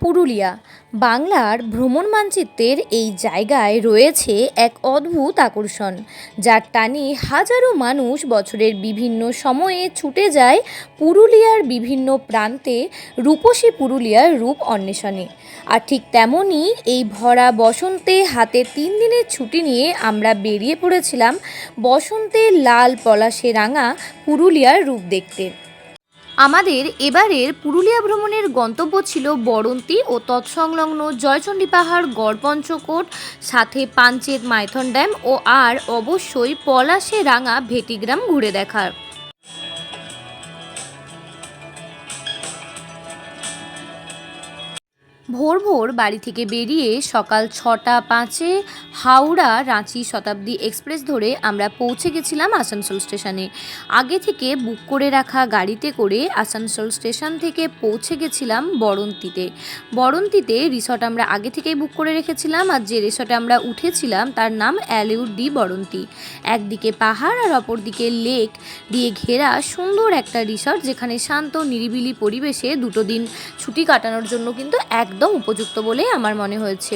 পুরুলিয়া। বাংলার ভ্রমণ মানচিত্রের এই জায়গায় রয়েছে এক অদ্ভুত আকর্ষণ, যার টানে হাজারো মানুষ বছরের বিভিন্ন সময়ে ছুটে যায় পুরুলিয়ার বিভিন্ন প্রান্তে রূপসী পুরুলিয়ার রূপ অন্বেষণে। আর ঠিক তেমনই এই ভরা বসন্তে হাতে তিন দিনের ছুটি নিয়ে আমরা বেরিয়ে পড়েছিলাম বসন্তে লাল পলাশে রাঙা পুরুলিয়ার রূপ দেখতে। আমাদের এবারের পুরুলিয়া ভ্রমণের গন্তব্য ছিল বরন্তি ও তৎসংলগ্ন জয়চণ্ডী পাহাড় গড়পঞ্চকোট সাথে পাঞ্চেত মাইথন ড্যাম ও আর অবশ্যই পলাশে রাঙা ভেটিগ্রাম ঘুরে দেখার। ভোর ভোর বাড়ি থেকে বেরিয়ে সকাল ছটা পাঁচে হাওড়া রাঁচি শতাব্দী এক্সপ্রেস ধরে আমরা পৌঁছে গেছিলাম আসানসোল স্টেশনে। আগে থেকে বুক করে রাখা গাড়িতে করে আসানসোল স্টেশন থেকে পৌঁছে গেছিলাম বরন্তিতে। বরন্তিতে রিসর্ট আমরা আগে থেকেই বুক করে রেখেছিলাম আর যে রিসর্টে আমরা উঠেছিলাম তার নাম অ্যালিউড ডি বরন্তি। একদিকে পাহাড় আর অপরদিকে লেক দিয়ে ঘেরা সুন্দর একটা রিসর্ট যেখানে শান্ত নিরিবিলি পরিবেশে দুটো দিন ছুটি কাটানোর জন্য কিন্তু একদম উপযুক্ত বলে আমার মনে হয়েছে।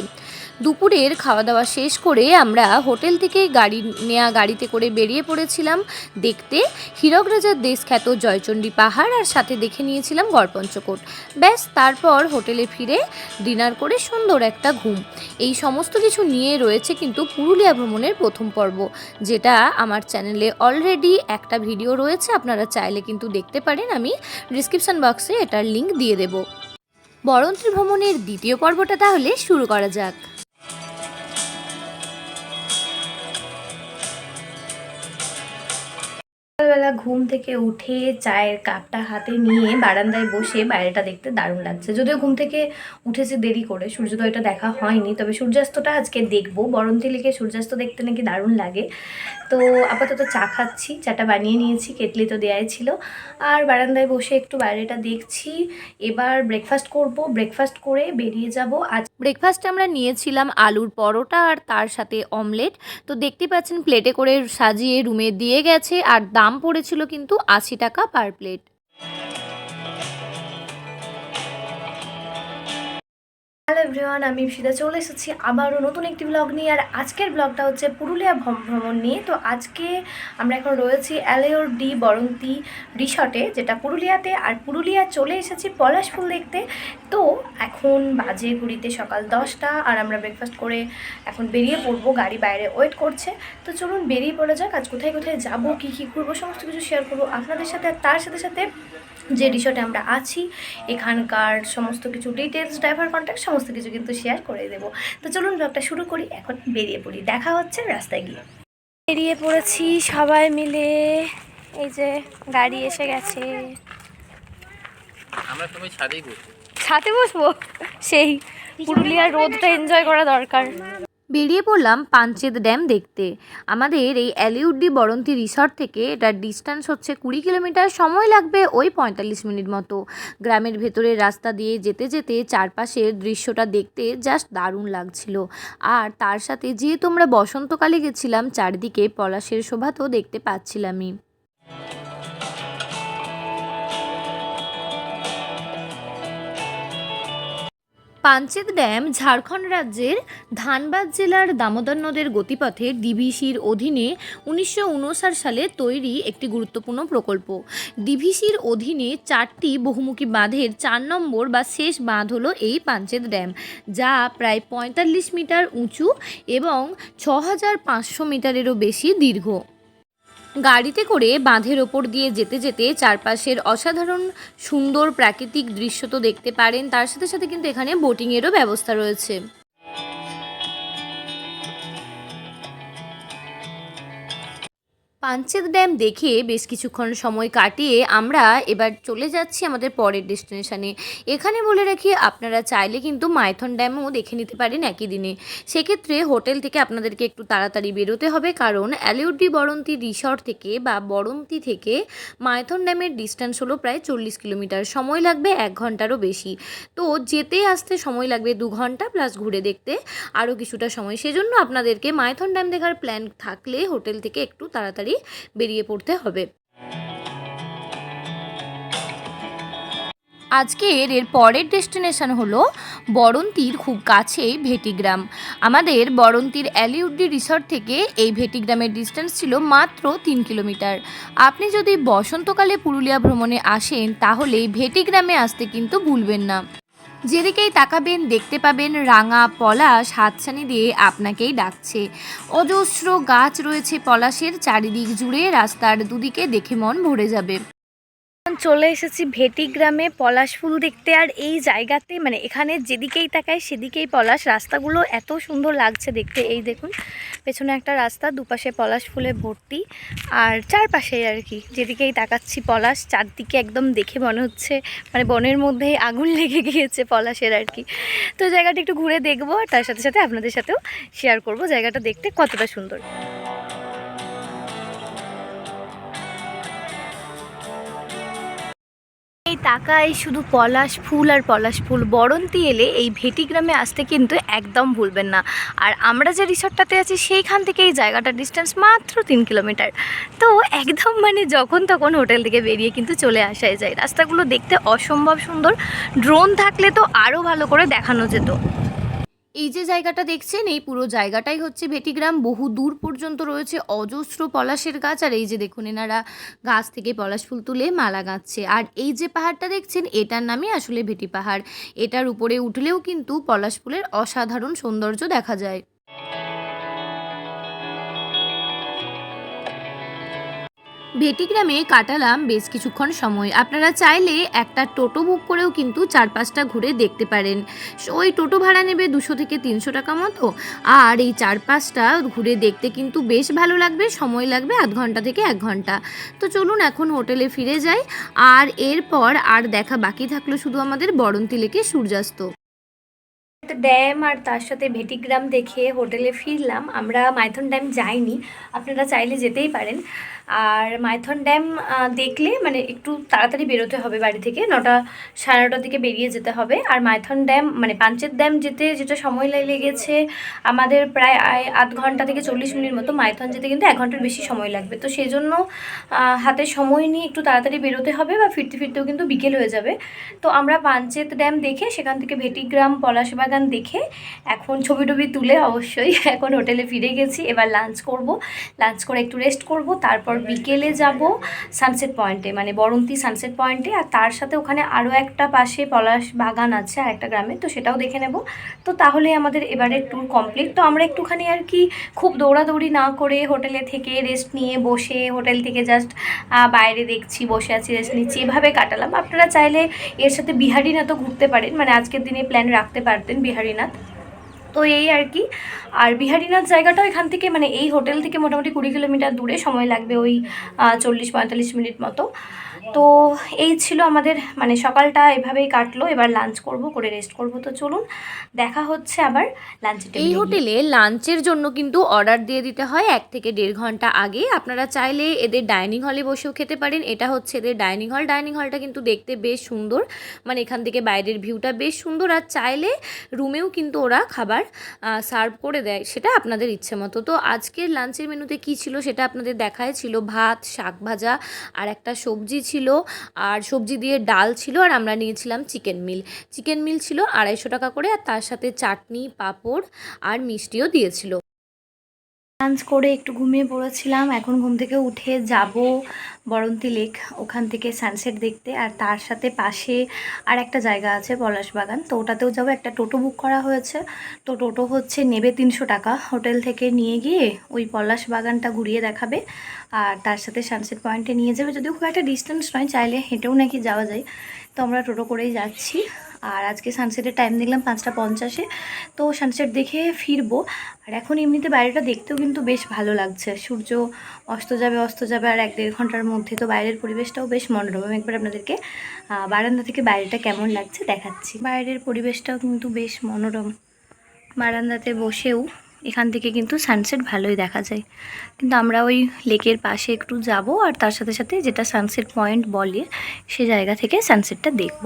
দুপুরের খাওয়া দাওয়া শেষ করে আমরা হোটেল থেকে গাড়ি নেওয়া গাড়িতে করে বেরিয়ে পড়েছিলাম। দেখতে হীরক রাজার দেশ খ্যাত জয়চণ্ডী পাহাড় আর সাথে দেখে নিয়েছিলাম গড়পঞ্চকোট। ব্যাস, তারপর হোটেলে ফিরে ডিনার করে সুন্দর একটা ঘুম। এই সমস্ত কিছু নিয়ে রয়েছে কিন্তু পুরুলিয়া ভ্রমণের প্রথম পর্ব, যেটা আমার চ্যানেলে অলরেডি একটা ভিডিও রয়েছে। আপনারা চাইলে কিন্তু দেখতে পারেন, আমি ডিসক্রিপশন বক্সে এটার লিংক দিয়ে দেবো। বরন্তি ভ্রমণের দ্বিতীয় পর্বটা তাহলে শুরু করা যাক। সকালবেলা ঘুম থেকে উঠে চায়ের কাপটা হাতে নিয়ে বারান্দায় বসে বাইরেটা দেখতে দারুণ লাগছে। যদিও ঘুম থেকে উঠেছে দেরি করে, সূর্যোদয়টা দেখা হয়নি, তবে সূর্যাস্তটা আজকে দেখব। বরন্তি লেকে সূর্যাস্ত দেখতে নাকি দারুণ লাগে। তো আপাতত চা খাচ্ছি, চাটা বানিয়ে নিয়েছি, কেটলি তো দেয়াই ছিল। আর বারান্দায় বসে একটু বাইরেটা দেখছি। এবার ব্রেকফাস্ট করব। ব্রেকফাস্ট করে বেরিয়ে যাব। আজ ব্রেকফাস্ট আমরা নিয়েছিলাম আলুর পরোটা আর তার সাথে অমলেট তো দেখতে পাচ্ছেন প্লেটে করে সাজিয়ে রুমে দিয়ে গেছে। আর দাম পড়েছিল কিন্তু আশি টাকা পার প্লেট এভরিওয়ান আমি সিধা চলে এসেছি আবারও নতুন একটি ব্লগ নিয়ে, আর আজকের ব্লগটা হচ্ছে পুরুলিয়া ভ্রম- ভ্রমণ নিয়ে। তো আজকে আমরা এখন রয়েছি অ্যালেওর ডি বরন্তি রিসর্টে যেটা পুরুলিয়াতে। আর পুরুলিয়া চলে এসেছি পলাশ ফুল দেখতে। তো এখন বাজে ঘুরিতে সকাল দশটা, আর আমরা ব্রেকফাস্ট করে এখন বেরিয়ে পড়ব। গাড়ি বাইরে ওয়েট করছে। তো চলুন বেরিয়ে পড়া যাক। আজ কোথায় কোথায় যাব, কী কী করব সমস্ত কিছু শেয়ার করব আপনাদের সাথে, আর তার সাথে সাথে যে রিসর্টে আমরা আছি এখানকার সমস্ত কিছু ডিটেলস ড্রাইভার কন্ট্যাক্ট সমস্ত কিছু কিন্তু শেয়ার করে দেবো। তো চলুন ব্লগটা শুরু করি এখন বেরিয়ে পড়ি। দেখা হচ্ছে রাস্তায় গিয়ে। বেরিয়ে পড়েছি সবাই মিলে। এই যে গাড়ি এসে গেছে। আমরা সবাই ছাদেই বসি ছাতে বসবো? সেই পুরুলিয়ার রোদটা এনজয় করা দরকার। বেরিয়ে পড়লাম পাঞ্চেত ড্যাম দেখতে। আমাদের এই অ্যালিউডি বরন্তি রিসর্ট থেকে এটার ডিস্টেন্স হচ্ছে কুড়ি কিলোমিটার, সময় লাগবে ওই পঁয়তাল্লিশ মিনিট মতো। গ্রামের ভেতরের রাস্তা দিয়ে যেতে যেতে চারপাশের দৃশ্যটা দেখতে জাস্ট দারুণ লাগছিল। আর তার সাথে যেহেতু আমরা বসন্তকালে গেছিলাম, চারদিকে পলাশের শোভা তো দেখতে পাচ্ছিলামই। পাঞ্চেত ড্যাম ঝাড়খণ্ড রাজ্যের ধানবাদ জেলার দামোদর নদের গতিপথে ডিভিসির অধীনে উনিশশো উনষাট সালে তৈরি একটি গুরুত্বপূর্ণ প্রকল্প। ডিভিসির অধীনে চারটি বহুমুখী বাঁধের চার নম্বর বা শেষ বাঁধ হলো এই পাঞ্চেত ড্যাম, যা প্রায় পঁয়তাল্লিশ মিটার উঁচু এবং ছ হাজার পাঁচশো মিটারেরও বেশি দীর্ঘ। গাড়িতে করে বাঁধের ওপর দিয়ে যেতে যেতে চারপাশের অসাধারণ সুন্দর প্রাকৃতিক দৃশ্য তো দেখতে পারেন। তার সাথে সাথে কিন্তু এখানে বোটিংয়েরও ব্যবস্থা রয়েছে। পাঞ্চেত ড্যাম দেখে বেশ কিছুক্ষণ সময় কাটিয়ে আমরা এবার চলে যাচ্ছি আমাদের পরের ডেস্টিনেশানে। এখানে বলে রাখি, আপনারা চাইলে কিন্তু মাইথন ড্যামও দেখে নিতে পারেন একই দিনে। সেক্ষেত্রে হোটেল থেকে আপনাদেরকে একটু তাড়াতাড়ি বেরোতে হবে, কারণ অ্যালিউডি বরন্তি রিসর্ট থেকে বা বরন্তি থেকে মাইথন ড্যামের ডিস্টেন্স হলো প্রায় চল্লিশ কিলোমিটার। সময় লাগবে এক ঘন্টারও বেশি। তো যেতে আসতে সময় লাগবে দু ঘণ্টা প্লাস ঘুরে দেখতে। আরও কিছুটা সময়। সেজন্য আপনাদেরকে মাইথন ড্যাম দেখার প্ল্যান থাকলে হোটেল থেকে একটু তাড়াতাড়ি বেরিয়ে পড়তে হবে। আজকের এর পরের ডেস্টিনেশন হলো বরন্তির খুব কাছেই ভেটিগ্রাম। আমাদের বরন্তির অ্যালিউডি রিসর্ট থেকে এই ভেটিগ্রামের ডিস্টেন্স ছিল মাত্র তিন কিলোমিটার। আপনি যদি বসন্তকালে পুরুলিয়া ভ্রমণে আসেন, তাহলে ভেটিগ্রামে আসতে কিন্তু ভুলবেন না। যেদিকেই তাকাবেন, দেখতে পাবেন রাঙা পলাশ হাতছানি দিয়ে আপনাকেই ডাকছে। অজস্র গাছ রয়েছে পলাশের, চারিদিক জুড়ে রাস্তার দুদিকে দেখে মন ভরে যাবে। চলে এসেছি ভেটি গ্রামে পলাশ ফুল দেখতে আর এই জায়গাতে মানে এখানে যেদিকেই তাকায় সেদিকেই পলাশ। রাস্তাগুলো এত সুন্দর লাগছে দেখতে। এই দেখুন, পেছনে একটা রাস্তা, দুপাশে পলাশ ফুলে ভর্তি। আর চারপাশে আর কি, যেদিকেই তাকাচ্ছি পলাশ, চারদিকে একদম দেখে মনে হচ্ছে মানে বনের মধ্যে আগুন লেগে গিয়েছে পলাশের আর কি। তো জায়গাটা একটু ঘুরে দেখব, আর তার সাথে সাথে আপনাদের সাথেও শেয়ার করব জায়গাটা দেখতে কতটা সুন্দর। এই তাকাই শুধু পলাশ ফুল আর পলাশ ফুল। বরন্তি এলে এই ভেটি গ্রামে আসতে কিন্তু একদম ভুলবেন না। আর আমরা যে রিসর্টটাতে আছি, সেইখান থেকে এই জায়গাটার ডিস্টেন্স মাত্র তিন কিলোমিটার তো একদম মানে যখন তখন হোটেল থেকে বেরিয়ে কিন্তু চলে আসাই যায়। রাস্তাগুলো দেখতে অসম্ভব সুন্দর। ড্রোন থাকলে তো আরও ভালো করে দেখানো যেত। এই যে জায়গাটা দেখছেন, এই পুরো জায়গাটাই হচ্ছে ভেটিগ্রাম। বহু দূর পর্যন্ত রয়েছে অজস্র পলাশের গাছ, আর এই যে দেখুন এনারা গাছ থেকে পলাশ ফুল তুলে মালা গাঁচ্ছে। আর এই যে পাহাড়টা দেখছেন, এটার নামই আসলে ভেটি পাহাড়। এটার উপরে উঠলেও কিন্তু পলাশ ফুলের অসাধারণ সৌন্দর্য দেখা যায়। ভেটিগ্রামে কাটালাম বেশ কিছুক্ষণ সময়। আপনারা চাইলে একটা টোটো বুক করেও কিন্তু চার পাঁচটা ঘুরে দেখতে পারেন। ওই টোটো ভাড়া নেবে দুশো থেকে তিনশো টাকা মতো। আর এই চার পাঁচটা ঘুরে দেখতে কিন্তু বেশ ভালো লাগবে, সময় লাগবে আধ ঘণ্টা থেকে এক ঘণ্টা। তো চলুন এখন হোটেলে ফিরে যাই। আর এরপর আর দেখা বাকি থাকল শুধু আমাদের বরন্তি লেকে সূর্যাস্ত। ড্যাম আর তার সাথে ভেটিগ্রাম দেখে হোটেলে ফিরলাম। আমরা মাইথন ড্যাম যাইনি। আপনারা চাইলে যেতেই পারেন। আর মাইথন ড্যাম দেখলে মানে একটু তাড়াতাড়ি বেরোতে হবে বাড়ি থেকে, নটা, সাড়ে নটার দিকে বেরিয়ে যেতে হবে। আর মাইথন ড্যাম মানে পাঞ্চেত ড্যাম যেতে যেটা সময় লেগেছে, আমাদের প্রায় আধ ঘণ্টা থেকে চল্লিশ মিনিট মতো মাইথন যেতে কিন্তু এক ঘণ্টার বেশি সময় লাগবে। তো সেই জন্য হাতে সময় নিয়ে একটু তাড়াতাড়ি বেরোতে হবে বা ফিরতে ফিরতেও কিন্তু বিকেল হয়ে যাবে। তো আমরা পাঞ্চেত ড্যাম দেখে, সেখান থেকে ভেটিগ্রাম পলাশবাগান দেখে, এখন ছবি টবি তুলে অবশ্যই এখন হোটেলে ফিরে গেছি। এবার লাঞ্চ করব, লাঞ্চ করে একটু রেস্ট করব, তারপর বিকেলে যাব সানসেট পয়েন্টে মানে বরন্তি সানসেট পয়েন্টে আর তার সাথে ওখানে আরও একটা পাশে পলাশ বাগান আছে আর একটা গ্রামে, তো সেটাও দেখে নেব। তো তাহলে আমাদের এবারের ট্যুর কমপ্লিট তো আমরা একটুখানি আর কি খুব দৌড়াদৌড়ি না করে হোটেলে থেকে রেস্ট নিয়ে বসে হোটেল থেকে জাস্ট বাইরে দেখছি, বসে আছি রেস্ট নিচ্ছি, এভাবে কাটালাম। আপনারা চাইলে এর সাথে বিহারীনাথও ঘুরতে পারেন মানে আজকের দিনে প্ল্যান রাখতে পারতেন বিহারীনাথ। তো এই আর কি। আর বিহারীনাথ জায়গাটাও এখান থেকে মানে এই হোটেল থেকে মোটামুটি কুড়ি কিলোমিটার দূরে সময় লাগবে ওই চল্লিশ পঁয়তাল্লিশ মিনিট মতো। তো এই ছিল আমাদের মানে সকালটা এভাবেই কাটলো। এবার লাঞ্চ করব করে রেস্ট করব। তো চলুন দেখা হচ্ছে আবার লাঞ্চের এই হোটেলে লাঞ্চের জন্য কিন্তু অর্ডার দিয়ে দিতে হয় এক থেকে দেড় ঘণ্টা আগে। আপনারা চাইলে এদের ডাইনিং হলে বসেও খেতে পারেন। এটা হচ্ছে এদের ডাইনিং হল ডাইনিং হলটা কিন্তু দেখতে বেশ সুন্দর। মানে এখান থেকে বাইরের ভিউটা বেশ সুন্দর। আর চাইলে রুমেও কিন্তু ওরা খাবার সার্ভ করে দেয়। সেটা আপনাদের ইচ্ছে মতো। তো আজকের লাঞ্চের মেনুতে কি ছিল সেটা আপনাদের দেখায়। ছিল ভাত শাক ভাজা আর একটা সবজি ছিল আর সবজি দিয়ে ডাল ছিল আর আমরা নিয়েছিলাম চিকেন মিল। চিকেন মিল ছিল আড়াইশো টাকা করে আর তার সাথে চাটনি, পাঁপড় আর মিষ্টিও দিয়েছিল। লাঞ্চ করে একটু ঘুমিয়ে পড়েছিলাম। এখন ঘুম থেকে উঠে যাব বরন্তি লেক, ওখান থেকে সানসেট দেখতে। আর তার সাথে পাশে আর একটা জায়গা আছে পলাশ বাগান। তো ওটাতেও যাব। একটা টোটো বুক করা হয়েছে। তো টোটো হচ্ছে নেবে তিনশো টাকা। হোটেল থেকে নিয়ে গিয়ে ওই পলাশ বাগানটা ঘুরিয়ে দেখাবে। আর তার সাথে সানসেট পয়েন্টে নিয়ে যাবে। যদিও খুব একটা ডিস্টেন্স নয়, চাইলে হেঁটেও নাকি যাওয়া যায়। তো আমরা টোটো করেই যাচ্ছি। আর আজকে সানসেটের টাইম দেখলাম পাঁচটা পঞ্চাশে। তো সানসেট দেখে ফিরবো। আর এখন এমনিতে বাইরেটা দেখতেও কিন্তু বেশ ভালো লাগছে। সূর্য অস্ত যাবে অস্ত যাবে, আর এক দেড় ঘণ্টার মধ্যে তো বাইরের পরিবেশটাও বেশ মনোরম। আমি একবার আপনাদেরকে বারান্দা থেকে বাইরেটা কেমন লাগছে দেখাচ্ছি। বাইরের পরিবেশটাও কিন্তু বেশ মনোরম। বারান্দাতে বসেও এখান থেকে কিন্তু সানসেট ভালোই দেখা যায়। কিন্তু আমরা ওই লেকের পাশে একটু যাব, আর তার সাথে সাথে যেটা সানসেট পয়েন্ট বলে, সে জায়গা থেকে সানসেটটা দেখব।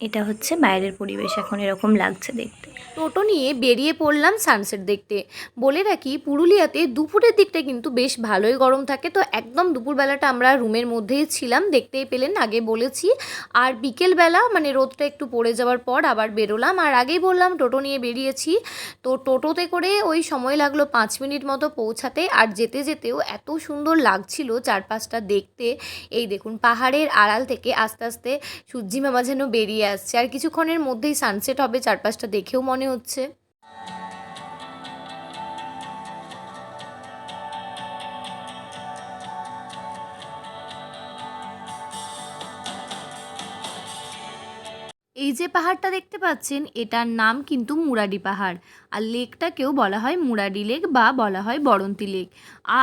এটা হচ্ছে বাইরের পরিবেশ, এখন এরকম লাগছে দেখতে। টোটো নিয়ে বেরিয়ে পড়লাম সানসেট দেখতে। বলে রাখি, পুরুলিয়াতে দুপুরের দিকটা কিন্তু বেশ ভালোই গরম থাকে। তো একদম দুপুরবেলাটা আমরা রুমের মধ্যেই ছিলাম, দেখতেই পেলেন, আগে বলেছি। আর বিকেলবেলা মানে রোদটা একটু পড়ে যাওয়ার পর আবার বেরোলাম। আর আগেই বললাম, টোটো নিয়ে বেরিয়েছি। তো টোটোতে করে ওই সময় লাগল পাঁচ মিনিট মতো পৌঁছাতে। আর যেতে যেতেও এত সুন্দর লাগছিল চারপাশটা দেখতে। এই দেখুন, পাহাড়ের আড়াল থেকে আস্তে আস্তে সূর্যি মামা যেন বেরিয়ে আসছে। আর কিছুক্ষণের মধ্যেই সানসেট হবে চারপাশটা দেখেও মনে হচ্ছে। এই যে পাহাড়টা দেখতে পাচ্ছেন, এটার নাম কিন্তু মুরাডি পাহাড়। আর লেকটাকেও বলা হয় মুরাডি লেক বা বলা হয় বরন্তি লেক।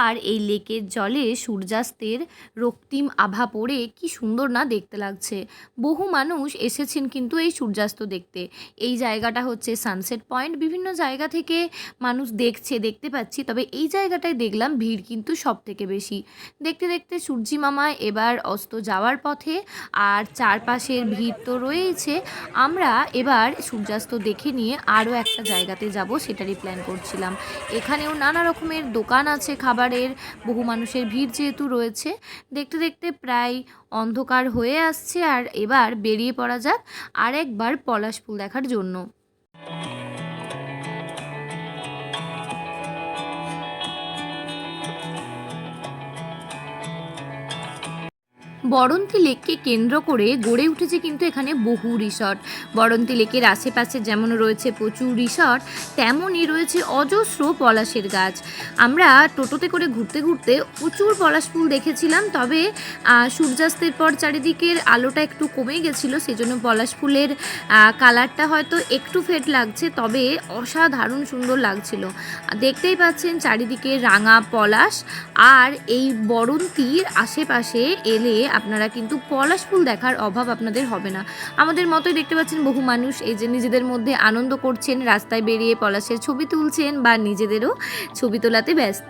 আর এই লেকের জলে সূর্যাস্তের রক্তিম আভা পড়ে কি সুন্দর না দেখতে লাগছে। বহু মানুষ এসেছেন কিন্তু এই সূর্যাস্ত দেখতে। এই জায়গাটা হচ্ছে সানসেট পয়েন্ট। বিভিন্ন জায়গা থেকে মানুষ দেখছে, দেখতে পাচ্ছি। তবে এই জায়গাটায় দেখলাম ভিড় কিন্তু সব থেকে বেশি। দেখতে দেখতে সূর্যি মামা এবার অস্ত যাওয়ার পথে। আর চারপাশের ভিড় তো রয়েছে আমরা এবার সূর্যাস্ত দেখে নিয়ে আরও একটা জায়গাতে যাব, সেটারই প্ল্যান করছিলাম। এখানেও নানা রকমের দোকান আছে খাবারের, বহু মানুষের ভিড় যেহেতু রয়েছে। দেখতে দেখতে প্রায় অন্ধকার হয়ে আসছে আর এবার বেরিয়ে পড়া যাক আর একবার পলাশ ফুল দেখার জন্য। বরন্তি লেককে কেন্দ্র করে গড়ে উঠেছে কিন্তু এখানে বহু রিসর্ট। বরন্তি লেকের আশেপাশে যেমন রয়েছে প্রচুর রিসর্ট, তেমনই রয়েছে অজস্র পলাশের গাছ। আমরা টোটোতে করে ঘুরতে ঘুরতে প্রচুর পলাশ ফুল দেখেছিলাম, তবে সূর্যাস্তের পর চারিদিকের আলোটা একটু কমে গেছিল, সেজন্য পলাশ ফুলের কালারটা হয়তো একটু ফেট লাগছে, তবে অসাধারণ সুন্দর লাগছিল। দেখতেই পাচ্ছেন চারিদিকে রাঙা পলাশ, আর এই বরন্তির আশেপাশে এলে আপনারা কিন্তু পলাশ ফুল দেখার অভাব আপনাদের হবে না। আমাদের মতোই দেখতে পাচ্ছেন বহু মানুষ এই যে নিজেদের মধ্যে আনন্দ করছেন, রাস্তায় বেরিয়ে পলাশের ছবি তুলছেন বা নিজেদেরও ছবি তোলাতে ব্যস্ত।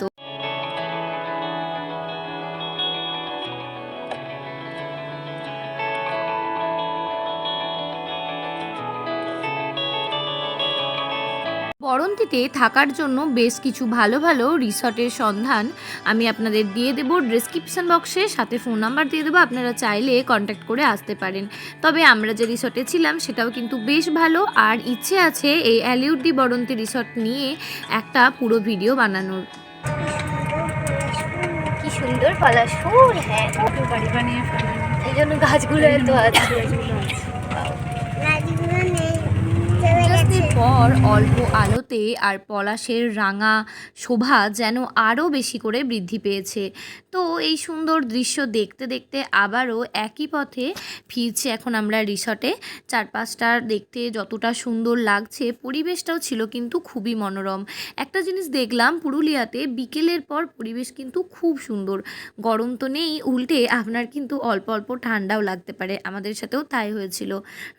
বরন্তিতে থাকার জন্য বেশ কিছু ভালো ভালো রিসর্টের সন্ধান আমি আপনাদের দিয়ে দেবো। ডিসক্রিপশন বক্সে সাথে ফোন নাম্বার দিয়ে দেবো। আপনারা চাইলে কন্ট্যাক্ট করে আসতে পারেন। তবে আমরা যে রিসর্টে ছিলাম সেটাও কিন্তু বেশ ভালো। আর ইচ্ছে আছে এই অ্যালিউডি বরন্তি রিসর্ট নিয়ে একটা পুরো ভিডিও বানানোর। কি সুন্দর পলাশ ফুল হ্যাঁ। বাড়ি বানিয়ে এই জন্য গাছগুলো এত আছে সূর্যাস্তের পর অল্প আলোতে আর পলাশের রাঙা শোভা যেন আরও বেশি করে বৃদ্ধি পেয়েছে। তো এই সুন্দর দৃশ্য দেখতে দেখতে আবারও একই পথে ফিরছি এখন আমরা রিসর্টে। চারপাশটা দেখতে যতটা সুন্দর লাগছে, পরিবেশটাও ছিল কিন্তু খুবই মনোরম। একটা জিনিস দেখলাম পুরুলিয়াতে, বিকেলের পর পরিবেশ কিন্তু খুব সুন্দর। গরম তো নেই, উল্টে আপনার কিন্তু অল্প অল্প ঠান্ডাও লাগতে পারে, আমাদের সাথেও তাই হয়েছিল।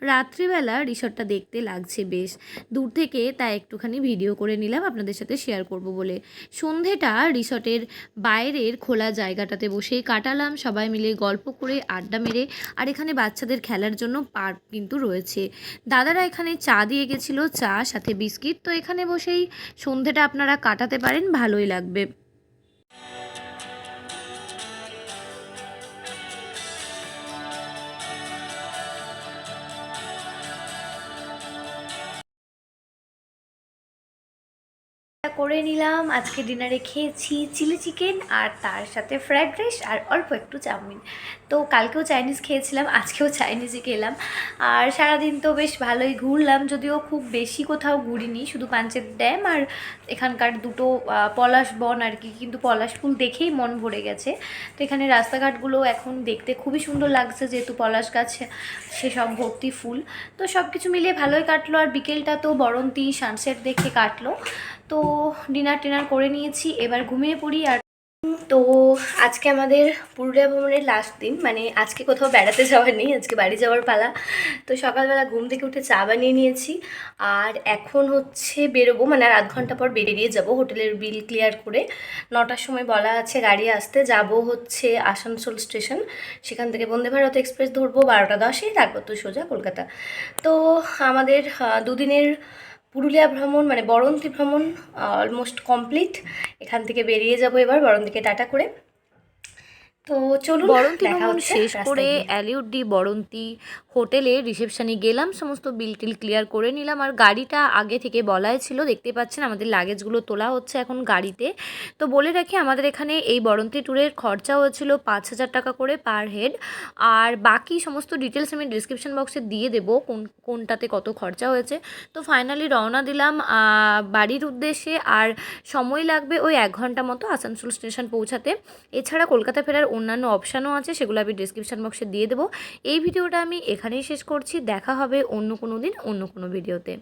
রাত্রিবেলা রিসর্টটা দেখতে লাগছে বেশ। দূর থেকে তাই একটুখানি ভিডিও করে নিলাম, আপনাদের সাথে শেয়ার করব বলে। সন্ধেটা রিসর্টের বাইরের খোলা জায়গাটাতে বসেই কাটালাম। সবাই মিলে গল্প করে আড্ডা মেরে আর এখানে বাচ্চাদের খেলার জন্য পার্ক কিন্তু রয়েছে। দাদারা এখানে চা দিয়ে গেছিল, চা, সাথে বিস্কিট। তো এখানে বসেই সন্ধেটা আপনারা কাটাতে পারেন, ভালোই লাগবে। করে নিলাম। আজকে ডিনারে খেয়েছি চিলি চিকেন আর তার সাথে ফ্রাইড রাইস আর অল্প একটু চাউমিন। তো কালকেও চাইনিজ খেয়েছিলাম, আজকেও চাইনিজই খেলাম। আর সারাদিন তো বেশ ভালোই ঘুরলাম, যদিও খুব বেশি কোথাও ঘুরিনি, শুধু পাঞ্চেত ড্যাম আর এখানকার দুটো পলাশ বন আর কি, কিন্তু পলাশ ফুল দেখেই মন ভরে গেছে। তো এখানে রাস্তাঘাটগুলো এখন দেখতে খুবই সুন্দর লাগছে, যেহেতু পলাশ গাছ সেসব ভর্তি ফুল। তো সব কিছু মিলিয়ে ভালোই কাটলো, আর বিকেলটা তো বরন্তি সানসেট দেখে কাটলো। তো ডিনার টিনার করে নিয়েছি, এবার ঘুমিয়ে পড়ি আর তো আজকে আমাদের পুরুলিয়া ভ্রমণের লাস্ট দিন মানে আজকে কোথাও বেড়াতে যাওয়ার নেই, আজকে বাড়ি যাওয়ার পালা। তো সকালবেলা ঘুম থেকে উঠে চা বানিয়ে নিয়েছি আর এখন হচ্ছে বেরোবো মানে আর আধ ঘণ্টা পর বেরিয়ে যাব হোটেলের বিল ক্লিয়ার করে। নটার সময় বলা আছে গাড়ি আসতে, যাব হচ্ছে আসানসোল স্টেশন। সেখান থেকে বন্দে ভারত এক্সপ্রেস ধরবো, বারোটা দশে, তারপর তো সোজা কলকাতা। তো আমাদের দুদিনের পুরুলিয়া ভ্রমণ মানে বরন্তী ভ্রমণ অলমোস্ট কমপ্লিট এখান থেকে বেরিয়ে যাব এবার, বরন্তীকে টাটা করে। তো চলুন বরন্তি ভ্রমণ শেষ করে। অ্যালিউড ডি বরন্তি হোটেলে রিসেপশনে গেলাম সমস্ত বিল টিল ক্লিয়ার করে নিলাম। আর গাড়িটা আগে থেকে বলাই ছিল দেখতে পাচ্ছেন আমাদের লাগেজগুলো তোলা হচ্ছে এখন গাড়িতে। তো বলে রাখি আমাদের এখানে এই বরন্তি ট্যুরের খরচা হয়েছিল পাঁচ হাজার টাকা করে পার হেড। আর বাকি সমস্ত ডিটেলস আমি ডিসক্রিপশন বক্সে দিয়ে দেবো কোন কোনটাতে কত খরচা হয়েছে। তো ফাইনালি রওনা দিলাম বাড়ির উদ্দেশ্যে। আর সময় লাগবে ওই এক ঘণ্টা মতো আসানসোল স্টেশন পৌঁছাতে। এছাড়া কলকাতা ফেরার অন্যান্য অপশানও আছে, সেগুলো আমি ডিসক্রিপশান বক্সে দিয়ে দেবো। এই ভিডিওটা আমি এখানেই শেষ করছি, দেখা হবে অন্য কোনো দিন, অন্য কোনো ভিডিওতে